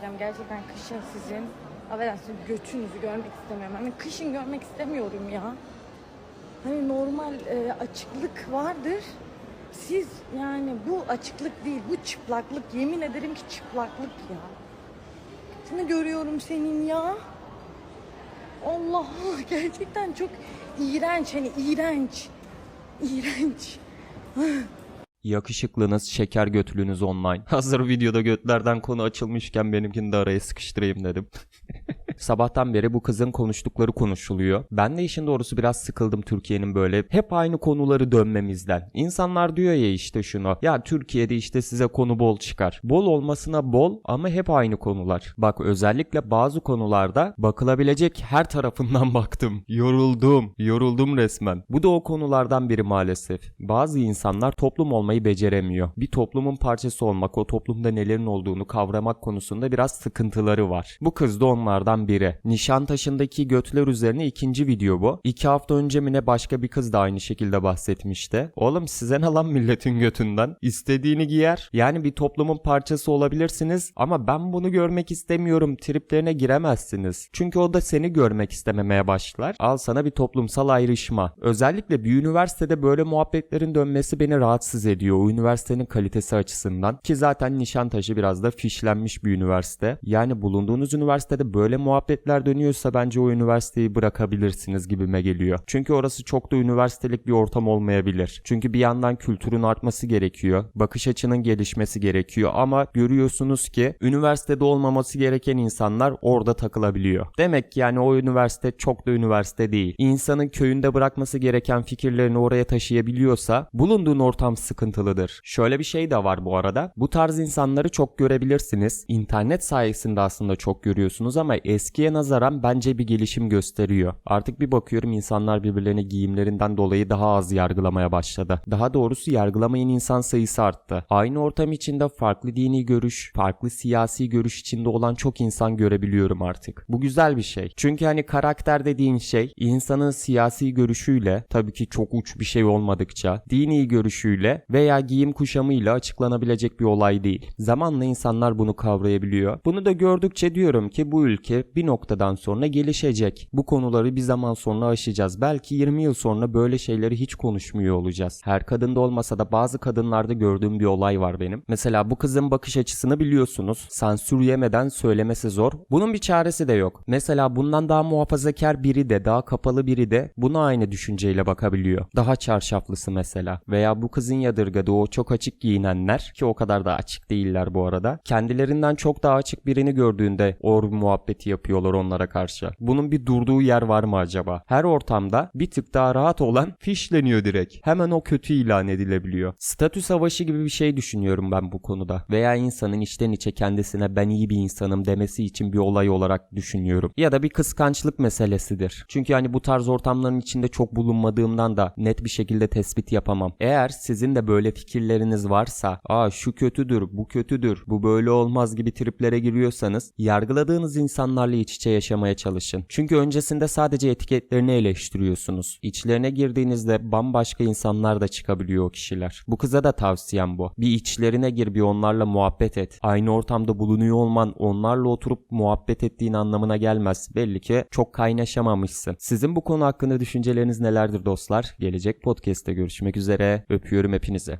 söyleyeceğim. Gerçekten kışın sizin affedersiniz götünüzü görmek istemiyorum. Hani kışın görmek istemiyorum ya. Hani normal e, açıklık vardır. Siz yani bu açıklık değil, bu çıplaklık. Yemin ederim ki çıplaklık ya. Seni görüyorum senin ya. Allah gerçekten çok iğrenç hani iğrenç. İğrenç. Yakışıklınız, şeker götülünüz online. Hazır videoda götlerden konu açılmışken benimkini de araya sıkıştırayım dedim. Sabahtan beri bu kızın konuştukları konuşuluyor. Ben de işin doğrusu biraz sıkıldım Türkiye'nin böyle hep aynı konuları dönmemizden. İnsanlar diyor ya işte şunu. Ya Türkiye'de işte size konu bol çıkar. Bol olmasına bol ama hep aynı konular. Bak özellikle bazı konularda bakılabilecek her tarafından baktım. Yoruldum. Yoruldum resmen. Bu da o konulardan biri maalesef. Bazı insanlar toplum olmayı beceremiyor. Bir toplumun parçası olmak, o toplumda nelerin olduğunu kavramak konusunda biraz sıkıntıları var. Bu kız da onlardan biri. Nişantaşı'ndaki götler üzerine ikinci video bu. İki hafta önce mi ne başka bir kız da aynı şekilde bahsetmişti. Oğlum size ne lan milletin götünden? İstediğini giyer. Yani bir toplumun parçası olabilirsiniz ama ben bunu görmek istemiyorum triplerine giremezsiniz. Çünkü o da seni görmek istememeye başlar. Al sana bir toplumsal ayrışma. Özellikle bir üniversitede böyle muhabbetlerin dönmesi beni rahatsız ediyor. O üniversitenin kalitesi açısından. Ki zaten Nişantaşı biraz da fişlenmiş bir üniversite. Yani bulunduğunuz üniversitede böyle muhabbetler dönüyorsa bence o üniversiteyi bırakabilirsiniz gibime geliyor. Çünkü orası çok da üniversitelik bir ortam olmayabilir. Çünkü bir yandan kültürün artması gerekiyor. Bakış açının gelişmesi gerekiyor ama görüyorsunuz ki üniversitede olmaması gereken insanlar orada takılabiliyor. Demek ki yani o üniversite çok da üniversite değil. İnsanın köyünde bırakması gereken fikirlerini oraya taşıyabiliyorsa bulunduğun ortam sıkıntılıdır. Şöyle bir şey de var bu arada. Bu tarz insanları çok görebilirsiniz. İnternet sayesinde aslında çok görüyorsunuz ama eskiye nazaran bence bir gelişim gösteriyor. Artık bir bakıyorum insanlar birbirlerini giyimlerinden dolayı daha az yargılamaya başladı. Daha doğrusu yargılamayan insan sayısı arttı. Aynı ortam içinde farklı dini görüş, farklı siyasi görüş içinde olan çok insan görebiliyorum artık. Bu güzel bir şey. Çünkü hani karakter dediğin şey insanın siyasi görüşüyle tabii ki çok uç bir şey olmadıkça dini görüşüyle veya giyim kuşamıyla açıklanabilecek bir olay değil. Zamanla insanlar bunu kavrayabiliyor. Bunu da gördükçe diyorum ki bu ülke bir noktadan sonra gelişecek. Bu konuları bir zaman sonra aşacağız. Belki 20 yıl sonra böyle şeyleri hiç konuşmuyor olacağız. Her kadında olmasa da bazı kadınlarda gördüğüm bir olay var benim. Mesela bu kızın bakış açısını biliyorsunuz. Sansür yemeden söylemesi zor. Bunun bir çaresi de yok. Mesela bundan daha muhafazakar biri de daha kapalı biri de buna aynı düşünceyle bakabiliyor. Daha çarşaflısı mesela. Veya bu kızın yadırgadığı o çok açık giyinenler ki o kadar da açık değiller bu arada. Kendilerinden çok daha açık birini gördüğünde o muhabbeti yapıyorlar onlara karşı. Bunun bir durduğu yer var mı acaba? Her ortamda bir tık daha rahat olan fişleniyor direkt. Hemen o kötü ilan edilebiliyor. Statü savaşı gibi bir şey düşünüyorum ben bu konuda. Veya insanın içten içe kendisine ben iyi bir insanım demesi için bir olay olarak düşünüyorum. Ya da bir kıskançlık meselesidir. Çünkü hani bu tarz ortamların içinde çok bulunmadığımdan da net bir şekilde tespit yapamam. Eğer sizin de böyle fikirleriniz varsa, aa şu kötüdür, bu kötüdür, bu böyle olmaz gibi triplere giriyorsanız yargıladığınız insanlarla iç içe yaşamaya çalışın. Çünkü öncesinde sadece etiketlerini eleştiriyorsunuz. İçlerine girdiğinizde bambaşka insanlar da çıkabiliyor o kişiler. Bu kıza da tavsiyem bu. Bir içlerine gir bir onlarla muhabbet et. Aynı ortamda bulunuyor olman onlarla oturup muhabbet ettiğin anlamına gelmez. Belli ki çok kaynaşamamışsın. Sizin bu konu hakkında düşünceleriniz nelerdir dostlar? Gelecek podcast'te görüşmek üzere. Öpüyorum hepinize.